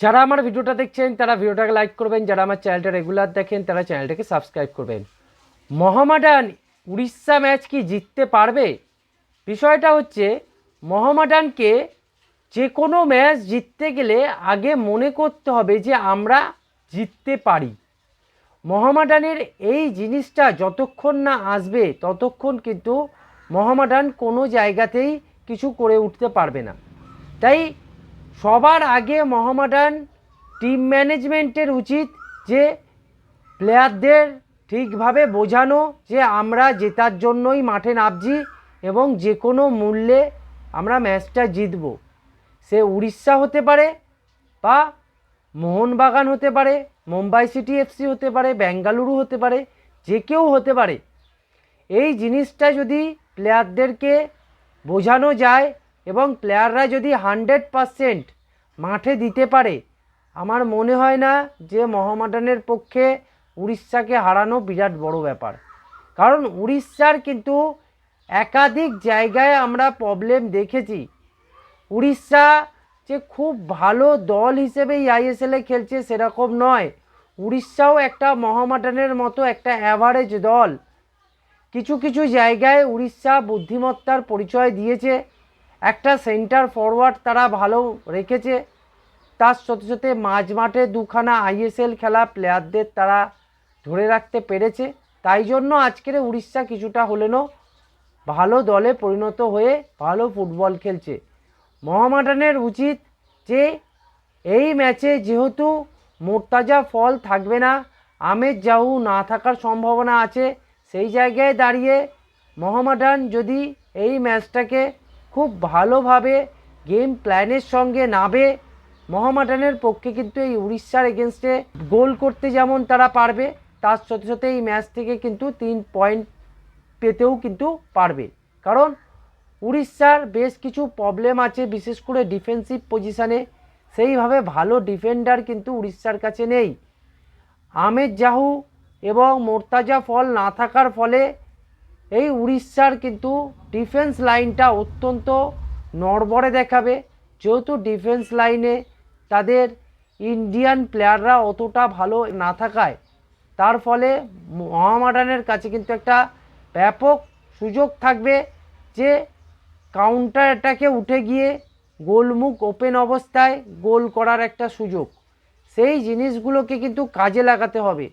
যারা আমার ভিডিওটা দেখছেন, তারা ভিডিওটাকে লাইক করবেন। যারা আমার চ্যানেলটা রেগুলার দেখেন, তারা চ্যানেলটাকে সাবস্ক্রাইব করবেন। মহামাডান উড়িষ্যা ম্যাচ কি জিততে পারবে? বিষয়টা হচ্ছে মহামাডানকে যে কোনো ম্যাচ জিততে গেলে আগে মনে করতে হবে যে আমরা জিততে পারি। মহামাডানের এই জিনিসটা যতক্ষণ না আসবে, ততক্ষণ কিন্তু মহামাডান কোনো জায়গাতেই কিছু করে উঠতে পারবে না। তাই সবার আগে মহামাডান টিম ম্যানেজমেন্টের উচিত যে প্লেয়ারদের ঠিকভাবে বোঝানো যে আমরা জেতার জন্যই মাঠে নামছি এবং যে কোনো মূল্যে আমরা ম্যাচটা জিতব। সে উড়িষ্যা হতে পারে বা মোহনবাগান হতে পারে, মুম্বাই সিটি এফসি হতে পারে, বেঙ্গালুরু হতে পারে, যে কেউ হতে পারে। এই জিনিসটা যদি প্লেয়ারদেরকে বোঝানো যায় এবং প্লেয়াররা যদি হান্ড্রেড পারসেন্ট মাঠে দিতে পারে, আমার মনে হয় না যে মোহামেডানের পক্ষে উড়িষ্যাকে হারানো বিরাট বড় ব্যাপার। কারণ উড়িষ্যার কিন্তু একাধিক জায়গায় আমরা প্রবলেম দেখেছি। উড়িষ্যা যে খুব ভালো দল হিসেবেই আইএসএলে খেলছে সেরকম নয়। উড়িষ্যাও একটা মহামাটানের মতো একটা অ্যাভারেজ দল। কিছু কিছু জায়গায় উড়িষ্যা বুদ্ধিমত্তার পরিচয় দিয়েছে। একটা সেন্টার ফরওয়ার্ড তারা ভালো রেখেছে। তার সাথে সাথে মাঝ মাঠে দুখানা আইএসএল খেলা প্লেয়ারদের তারা ধরে রাখতে পেরেছে। তাই জন্য আজকের উড়িষ্যা কিছুটা হলেনও ভালো দলে পরিণত হয়ে ভালো ফুটবল খেলছে। মহামাডানের উচিত যে এই ম্যাচে যেহেতু মোর্তাজা ফল থাকবে না আমের জাহু না থাকার সম্ভাবনা আছে, সেই জায়গায় দাঁড়িয়ে মহামাডান যদি এই ম্যাচটাকে খুব ভালোভাবে গেম প্ল্যানের সঙ্গে নাবে মোহামেডানের পক্ষে কিন্তু এই উড়িষ্যার এগেনস্টে গোল করতে যেমন তারা পারবে, তার সাথে সাথে এই ম্যাচ থেকে কিন্তু তিন পয়েন্ট পেতেও কিন্তু পারবে। কারণ উড়িষ্যার বেশ কিছু প্রবলেম আছে, বিশেষ করে ডিফেন্সিভ পজিশানে সেইভাবে ভালো ডিফেন্ডার কিন্তু উড়িষ্যার কাছে নেই। আমের জাহু এবং মোর্তাজা ফল না থাকার ফলে এই উড়িষ্যার কিন্তু ডিফেন্স লাইনটা অত্যন্ত নড়বড়ে দেখাবে। যেহেতু ডিফেন্স লাইনে তাদের ইন্ডিয়ান প্লেয়াররা অতটা ভালো না থাকায়, তার ফলে মহামাডানের কাছে কিন্তু একটা ব্যাপক সুযোগ থাকবে যে কাউন্টার অ্যাটাকে উঠে গিয়ে গোলমুখ ওপেন অবস্থায় গোল করার একটা সুযোগ। সেই জিনিসগুলোকে কিন্তু কাজে লাগাতে হবে।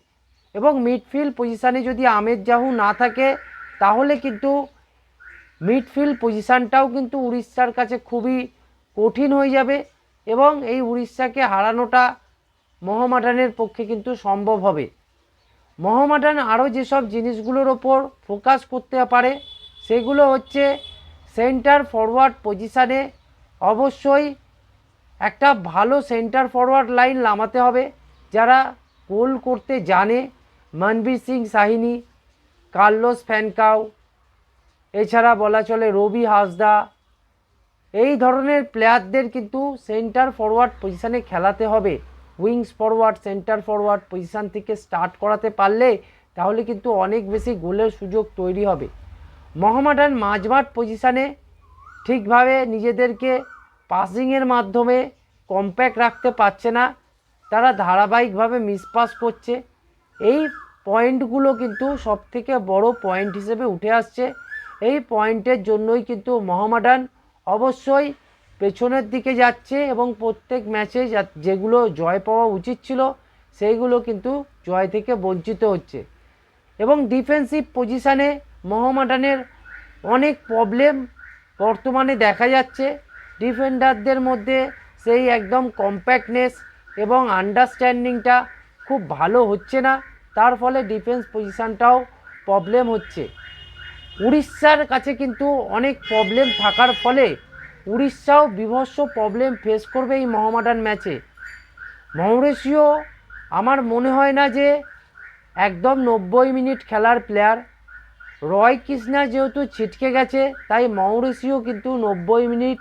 এবং মিডফিল্ড পজিশানে যদি আমের জাহু না থাকে তাহলে কিন্তু মিডফিল্ড পজিশানটাও কিন্তু উড়িষ্যার কাছে খুবই কঠিন হয়ে যাবে এবং এই উড়িষ্যাকে হারানোটা মোহামেডানের পক্ষে কিন্তু সম্ভব হবে। মোহামেডান আরও যেসব জিনিসগুলোর ওপর ফোকাস করতে পারে, সেগুলো হচ্ছে সেন্টার ফরওয়ার্ড পজিশানে অবশ্যই একটা ভালো সেন্টার ফরওয়ার্ড লাইন নামাতে হবে, যারা গোল করতে জানে। মনবীর সিং সাহিনী কার্লোস ফ্যানকাও, এছাড়া বলা চলে রবি হাসদা। এই ধরনের প্লেয়ারদের কিন্তু সেন্টার ফরওয়ার্ড পজিশানে খেলাতে হবে। Wings forward centre forward position থেকে স্টার্ট করাতে পারলে তাহলে কিন্তু অনেক বেশি গোলের সুযোগ তৈরি হবে। মোহামেডান মাঝমাঠ পজিশানে ঠিকভাবে নিজেদেরকে পাসিংয়ের মাধ্যমে কম্প্যাক্ট রাখতে পারছে না। তারা ধারাবাহিকভাবে মিসপাস করছে। এই পয়েন্টগুলো কিন্তু সবথেকে বড় পয়েন্ট হিসেবে উঠে আসছে। এই পয়েন্টের জন্যই কিন্তু মহামাডান অবশ্যই পেছনের দিকে যাচ্ছে এবং প্রত্যেক ম্যাচে যেগুলো জয় পাওয়া উচিত ছিল, সেইগুলো কিন্তু জয় থেকে বঞ্চিত হচ্ছে। এবং ডিফেন্সিভ পজিশানে মহামাডানের অনেক প্রবলেম বর্তমানে দেখা যাচ্ছে। ডিফেন্ডারদের মধ্যে সেই একদম কম্প্যাক্টনেস এবং আন্ডারস্ট্যান্ডিংটা খুব ভালো হচ্ছে না। তার ফলে ডিফেন্স পজিশানটাও প্রবলেম হচ্ছে। উড়িষ্যার কাছে কিন্তু অনেক প্রবলেম থাকার ফলে উড়িষ্যাও বিভৎস প্রবলেম ফেস করবে এই মহামাডান ম্যাচে মৌরেশিও আমার মনে হয় না যে একদম নব্বই মিনিট খেলার প্লেয়ার রয় কৃষ্ণা যেহেতু ছিটকে গেছে, তাই মৌরেশিও কিন্তু নব্বই মিনিট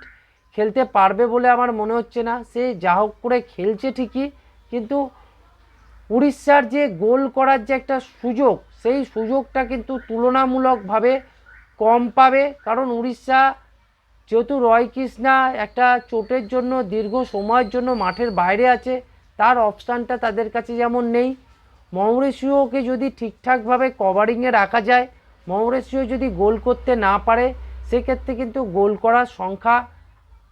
খেলতে পারবে বলে আমার মনে হচ্ছে না। সে যা হোক করে খেলছে ঠিকই, কিন্তু উড়িষ্যার যে গোল করার যে একটা সুযোগ, সেই সুযোগটা কিন্তু তুলনামূলকভাবে কম পাবে। কারণ উড়িষ্যা যেহেতু রয় কৃষ্ণা একটা চোটের জন্য, দীর্ঘ সময়ের জন্য মাঠের বাইরে আছে, তার অপশানটা তাদের কাছে যেমন নেই। মৌরেশিওকে যদি ঠিকঠাকভাবে কভারিংয়ে রাখা যায় মৌরেশিও যদি গোল করতে না পারে, সেক্ষেত্রে কিন্তু গোল করার সংখ্যা,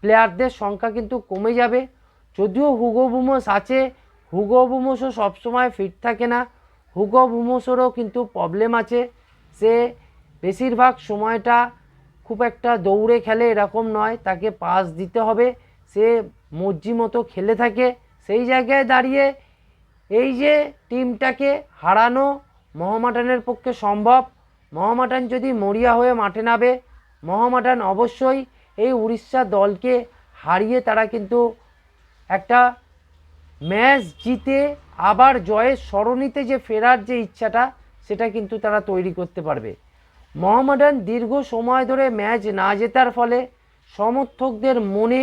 প্লেয়ারদের সংখ্যা কিন্তু কমে যাবে। যদিও হুগো বুমোস আছে হুগো বুমোসও সবসময় ফিট থাকে না। হুগো বুমোসেরও কিন্তু প্রবলেম আছে। সে বেশিরভাগ সময়টা খুব একটা দৌড়ে খেলে এরকম নয়, তাকে পাস দিতে হবে। সে মর্জি মতো খেলে থাকে। সেই জায়গায় দাঁড়িয়ে এই যে টিমটাকে হারানো মহামাটানের পক্ষে সম্ভব। মহামাটান যদি মরিয়া হয়ে মাঠে নামে, মহামাটান অবশ্যই এই উড়িষ্যা দলকে হারিয়ে তারা কিন্তু একটা ম্যাচ জিতে আবার জয়ের সরণিতে যে ফেরার যে ইচ্ছাটা, সেটা কিন্তু তারা তৈরি করতে পারবে। মোহামেডান দীর্ঘ সময় ধরে ম্যাচ না জেতার ফলে সমর্থকদের মনে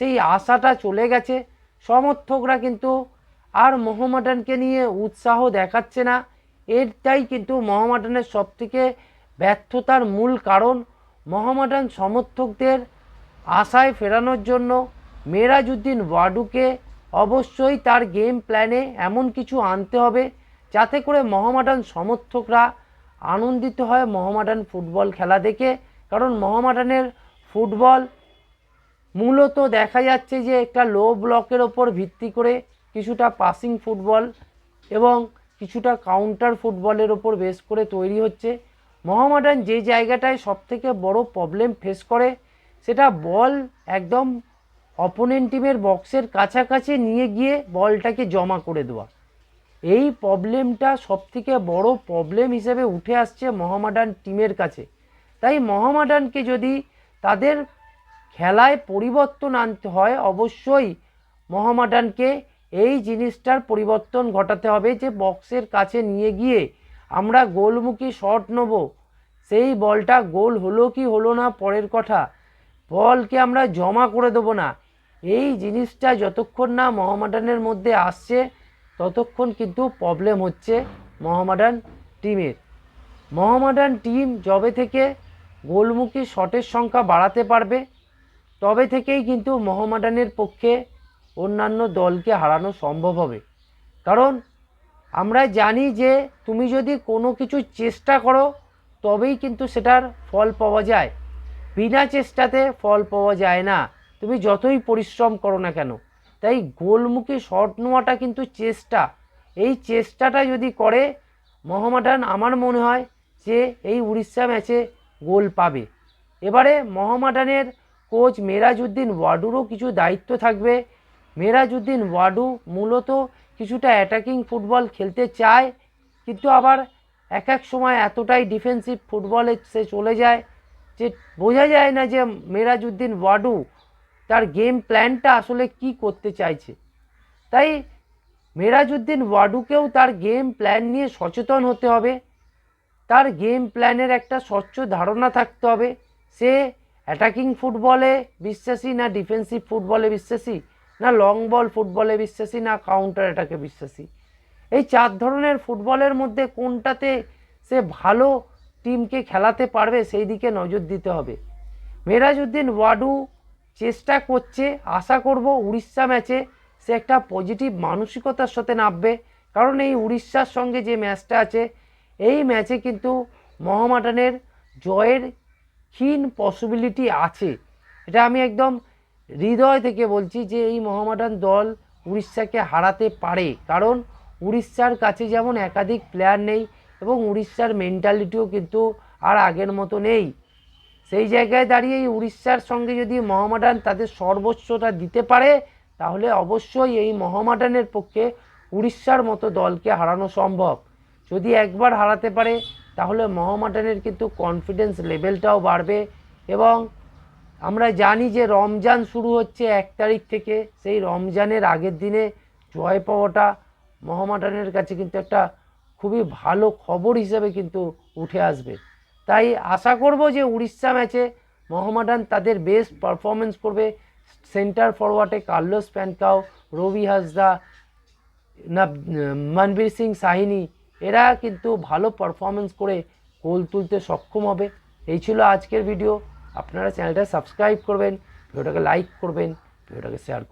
সেই আশাটা চলে গেছে। সমর্থকরা কিন্তু আর মোহামেডানকে নিয়ে উৎসাহ দেখাচ্ছে না। এরটাই কিন্তু মোহামেডানের সবথেকে ব্যর্থতার মূল কারণ। মোহামেডান সমর্থকদের আশায় ফেরানোর জন্য মেরাজউদ্দিন ওয়াডুকে অবশ্যই তার গেম প্ল্যানে এমন কিছু আনতে হবে যাতে করে মহামাডান সমর্থকরা আনন্দিত হয় মোহামেডান ফুটবল খেলা দেখে। কারণ মহামাডানের ফুটবল মূলত দেখা যাচ্ছে যে একটা লো ব্লকের ওপর ভিত্তি করে কিছুটা পাসিং ফুটবল এবং কিছুটা কাউন্টার ফুটবলের ওপর বেস করে তৈরি হচ্ছে। মহামাডান যে জায়গাটায় সবথেকে বড় প্রবলেম ফেস করে, সেটা বল একদম অপোনেন্ট টিমের বক্সের কাছাকাছি নিয়ে গিয়ে বলটাকে জমা করে দেওয়া। এই প্রবলেমটা সবথেকে বড় প্রবলেম হিসেবে উঠে আসছে মহামাডান টিমের কাছে। তাই মহামাডানকে যদি তাদের খেলায় পরিবর্তন আনতে হয়, অবশ্যই মহামাডানকে এই জিনিসটার পরিবর্তন ঘটাতে হবে যে বক্সের কাছে নিয়ে গিয়ে আমরা গোলমুখী শট নেব। সেই বলটা গোল হলো কি হলো না, পরের কথা। বলকে আমরা জমা করে দেবো না। এই জিনিসটা যতক্ষণ না মহামাডানের মধ্যে আসছে, ততক্ষণ কিন্তু প্রবলেম হচ্ছে মহামাডান টিমের মহামাডান টিম যবে থেকে গোলমুখী শটের সংখ্যা বাড়াতে পারবে, তবে থেকেই কিন্তু মোহামেডানের পক্ষে অন্যান্য দলকে হারানো সম্ভব হবে। কারণ আমরা জানি যে তুমি যদি কোনো কিছু চেষ্টা করো, তবেই কিন্তু সেটার ফল পাওয়া যায়। বিনা চেষ্টাতে ফল পাওয়া যায় না। তুমি যতই পরিশ্রম করো না কেন, তাই গোলমুখী শট নেওয়াটা কিন্তু চেষ্টা। এই চেষ্টাটা যদি করে মোহামেডান আমার মনে হয় যে এই উড়িষ্যা ম্যাচে গোল পাবে। এবারে মোহামেডানের কোচ মেরাজউদ্দিন ওয়াডুরও কিছু দায়িত্ব থাকবে। মেরাজউদ্দিন ওয়াডু মূলত কিছুটা অ্যাটাকিং ফুটবল খেলতে চায়, কিন্তু আবার এক এক সময় এতটাই ডিফেন্সিভ ফুটবলে সে চলে যায় যে বোঝা যায় না যে মেরাজউদ্দিন ওয়াডু তার গেম প্ল্যানটা আসলে কি করতে চাইছে? তাই মেরাজউদ্দিন ওয়াডুকেও তার গেম প্ল্যান নিয়ে সচেতন হতে হবে। তার গেম প্ল্যানের একটা স্বচ্ছ ধারণা থাকতে হবে। সে অ্যাটাকিং ফুটবলে বিশ্বাসী না ডিফেন্সিভ ফুটবলে বিশ্বাসী, না লং বল ফুটবলে বিশ্বাসী, না কাউন্টার অ্যাটাকে বিশ্বাসী? এই চার ধরনের ফুটবলের মধ্যে কোনটাতে সে ভালো টিমকে খেলাতে পারবে, সেই দিকে নজর দিতে হবে। মেরাজউদ্দিন ওয়াডু চেষ্টা করছে, আশা করব উড়িষ্যা ম্যাচে সে একটা পজিটিভ মানসিকতার সাথে নামবে। কারণ এই উড়িষ্যার সঙ্গে যে ম্যাচটা আছে, এই ম্যাচে কিন্তু মোহামেডানের জয়ের ক্ষীণ পসিবিলিটি আছে। এটা আমি একদম হৃদয় থেকে বলছি যে এই মোহামেডান দল উড়িষ্যাকে হারাতে পারে। কারণ উড়িষ্যার কাছে যেমন একাধিক প্লেয়ার নেই, এবং উড়িষ্যার মেন্টালিটিও কিন্তু আর আগের মতো নেই। সেই জায়গায় দাঁড়িয়ে এই উড়িষ্যার সঙ্গে যদি মোহামেডান তাদের সর্বোচ্চটা দিতে পারে, তাহলে অবশ্যই এই মোহামেডানের পক্ষে উড়িষ্যার মতো দলকে হারানো সম্ভব। যদি একবার হারাতে পারে, তাহলে মোহামেডানের কিন্তু কনফিডেন্স লেভেলটাও বাড়বে এবং আমরা জানি যে রমজান শুরু হচ্ছে এক তারিখ থেকে। সেই রমজানের আগের দিনে জয় পাওয়াটা মোহামেডানের কাছে কিন্তু একটা খুবই ভালো খবর হিসেবে কিন্তু উঠে আসবে। তাই আশা করব যে উড়িষ্যা ম্যাচে মোহামেডান তাদের বেস্ট পারফরমেন্স করবে। সেন্টার ফরওয়ার্ডে কার্লোস প্যানকাও, রবি হাসদা মনবীর সিং সাহিনী, এরা কিন্তু ভালো পারফরমেন্স করে গোল তুলতে সক্ষম হবে। এই ছিল আজকের ভিডিও আপনারা চ্যানেলটা সাবস্ক্রাইব করবেন ভিডিওটাকে লাইক করবেন ভিডিওটাকে শেয়ার করবেন।